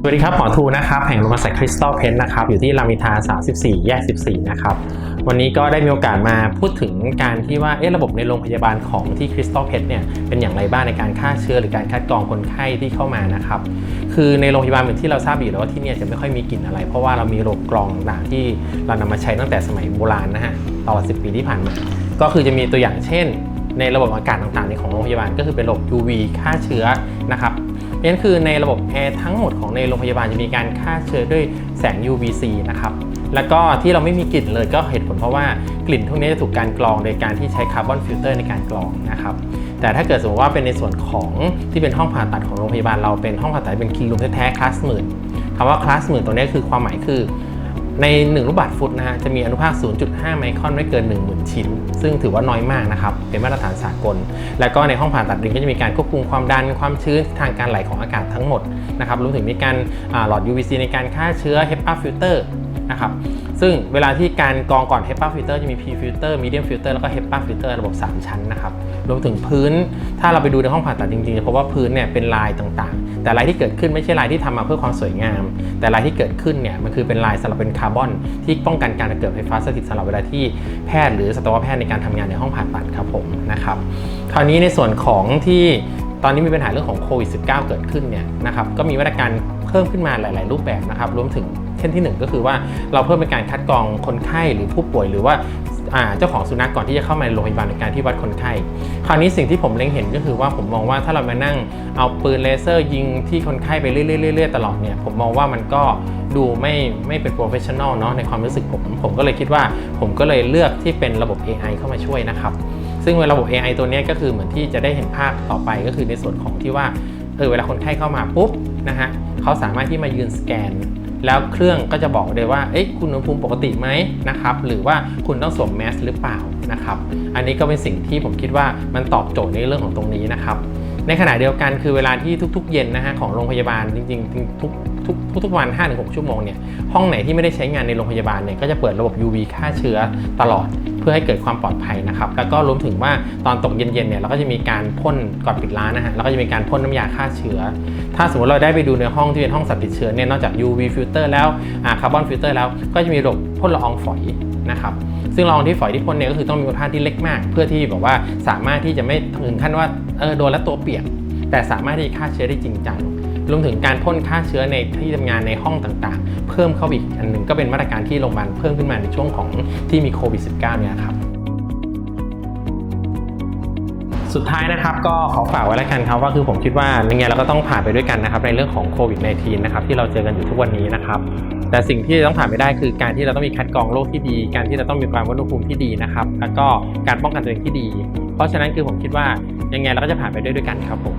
สวัสดีครับหมอทูนะครับแห่งโรงพยาบาลคริสตัลเพนนะครับอยู่ที่รามอินทรา34 แยก 14 นะครับวันนี้ก็ได้มีโอกาสมาพูดถึงการที่ว่าเอ๊ะระบบในโรงพยาบาลของที่คริสตัลเพนเนี่ยเป็นอย่างไรบ้างในการฆ่าเชื้อหรือการคัดกรองคนไข้ที่เข้ามานะครับคือในโรงพยาบาลเหมือนที่เราทราบอยู่แล้วว่าที่เนี่ยจะไม่ค่อยมีกลิ่นอะไร เพราะว่าเรามีระบบกรองต่างที่เรานำมาใช้ตั้งแต่สมัยโบราณนะฮะตลอด 10 ปีที่ผ่านมา ก็คือจะมีตัวอย่างเช่นในระบบอากาศต่างๆในของโรงพยาบาลก็คือเป็นระบบ UV ฆ่าเชื้อนะครับ นั้นคือในระบบแอร์ทั้งหมดของในโรงพยาบาลจะมีการฆ่าเชื้อด้วยแสง UVC นะครับ แล้วก็ที่เราไม่มีกลิ่นเลยก็เหตุผลเพราะว่ากลิ่นพวกนี้จะถูกการกรองโดยการที่ใช้คาร์บอนฟิลเตอร์ในการกรองนะครับ แต่ถ้าเกิดสมมติว่าเป็นในส่วนของที่เป็นห้องผ่าตัดของโรงพยาบาลเราเป็นห้องผ่าตัดเป็นคีรูมแท้ๆคลาสหมื่นคำว่าคลาสหมื่นตรงนี้คือความหมายคือ ใน 1 ลูกบาศก์ฟุตนะฮะจะมีอนุภาค 0.5 ไมครอนไม่เกิน 10,000 ชิ้น ซึ่งถือว่าน้อยมากนะครับ เป็นมาตรฐานสากล แล้วก็ในห้องผ่าตัดเองก็จะมีการควบคุมความดันความชื้นทางการไหลของอากาศทั้งหมดนะครับรวมถึงมีการหลอด UVC ในการฆ่าเชื้อ HEPA filter นะครับซึ่งเวลาที่การกรองก่อน HEPA filter จะมี P filter medium filter แล้วก็ HEPA filter ระบบ 3 ชั้นนะครับรวมถึงพื้นถ้าเราไปดูในห้องผ่าตัดจริงๆจะพบว่าพื้นเนี่ยเป็นลายต่างๆ แต่ลายที่เกิดขึ้นไม่ใช่ลายที่ทำมาเพื่อความสวยงาม แต่ลายที่เกิดขึ้นเนี่ยมันคือเป็นลายสำหรับเป็นคาร์บอนที่ป้องกันการเกิดไฟฟ้าสถิตสำหรับเวลาที่แพทย์หรือสัตวแพทย์ในการทำงานในห้องผ่าตัดครับผมนะครับคราวนี้ในส่วนของที่ตอนนี้มีปัญหาเรื่องของโควิด -19 เกิดขึ้นเนี่ยนะครับก็มีมาตรการเพิ่มขึ้นมาหลาย ๆ รูปแบบนะครับรวมถึงเช่นที่หนึ่งก็คือว่าเราเพิ่มเป็นการคัดกรองคนไข้หรือผู้ป่วยหรือว่า เจ้าของสุนัขก่อนที่จะเข้ามาโรงพยาบาลในการที่วัดคนไข้คราวนี้สิ่งที่ผมเล็งเห็นก็คือว่าผมมองว่าถ้าเรามานั่งเอาปืนเลเซอร์ยิงที่คนไข้ไปเรื่อยๆๆตลอดเนี่ยผมมองว่ามันก็ดูไม่ไม่เป็นโปรเฟชชั่นอลเนาะในความรู้สึกผมผมก็เลยคิดว่าผมก็เลยเลือกที่เป็นระบบ AI เข้ามาช่วยนะครับ ซึ่งระบบ AI ตัวนี้ก็คือเหมือนที่จะได้เห็นภาพต่อไปก็คือในส่วนของที่ว่าเออเวลาคนไข้เข้ามาปุ๊บนะฮะเขาสามารถที่มายืนสแกน แล้วเครื่องก็จะบอกเลยว่าเอ๊ะคุณอุณหภูมิปกติไหมนะครับหรือว่าคุณต้องสวมแมสหรือเปล่านะครับอันนี้ก็เป็นสิ่งที่ผมคิดว่ามันตอบโจทย์ในเรื่องของตรงนี้นะครับในขณะเดียวกันคือเวลาที่ทุกๆ เย็นนะฮะของโรงพยาบาลจริงๆทุกทุกทุกๆวัน 5-6 ชั่วโมงเนี่ยห้องไหนที่ไม่ได้ใช้งานในโรงพยาบาลเนี่ยก็จะเปิดระบบ UV ฆ่าเชื้อตลอด พื่อให้เกิดความปลอดภัยนะครับแล้วก็รวมถึงว่าตอนตกเย็นๆเนี่ยเราก็จะมีการพ่นก่อนปิดร้านนะฮะเราก็จะมีการพ่นน้ำยาฆ่าเชื้อ ถ้าสมมติเราได้ไปดูในห้องที่เป็นห้องสัตว์ติดเชื้อเนี่ยนอกจาก UV filter แล้วคาร์บอนฟิลเตอร์แล้วก็จะมีระบบพ่นละอองฝอยนะครับซึ่งละอองที่ฝอยที่พ่นเนี่ยก็คือต้องมีคุณภาพที่เล็กมาก เพื่อที่แบบว่าสามารถที่จะไม่ถึงขั้นว่าเออโดนแล้วตัวเปียกแต่สามารถที่ฆ่าเชื้อได้จริงจัง รวมถึงการพ่นฆ่าเชื้อในที่ทำงานในห้องต่างๆ เพิ่มเข้าไปอีกอันหนึ่งก็เป็นมาตรการที่โรงพยาบาลเพิ่มขึ้นมาในช่วงของที่มีโควิด -19 เนี่ยครับสุดท้ายนะครับก็ขอฝากไว้แล้วกันครับว่าคือผมคิดว่ายังไงเราก็ต้องผ่านไปด้วยกันนะครับในเรื่องของโควิด -19 นะครับที่เราเจอกันอยู่ทุกวันนี้นะครับแต่สิ่งที่ต้องผ่านไปได้คือการที่เราต้องมีคัดกรองโรคที่ดี การที่เราต้องมีความวัดอุณหภูมิที่ดีนะครับแล้วก็การป้องกันตัวเองที่ดี เพราะฉะนั้นคือผมคิดว่ายังไงเราก็จะผ่านไปด้วยด้วยกันครับผม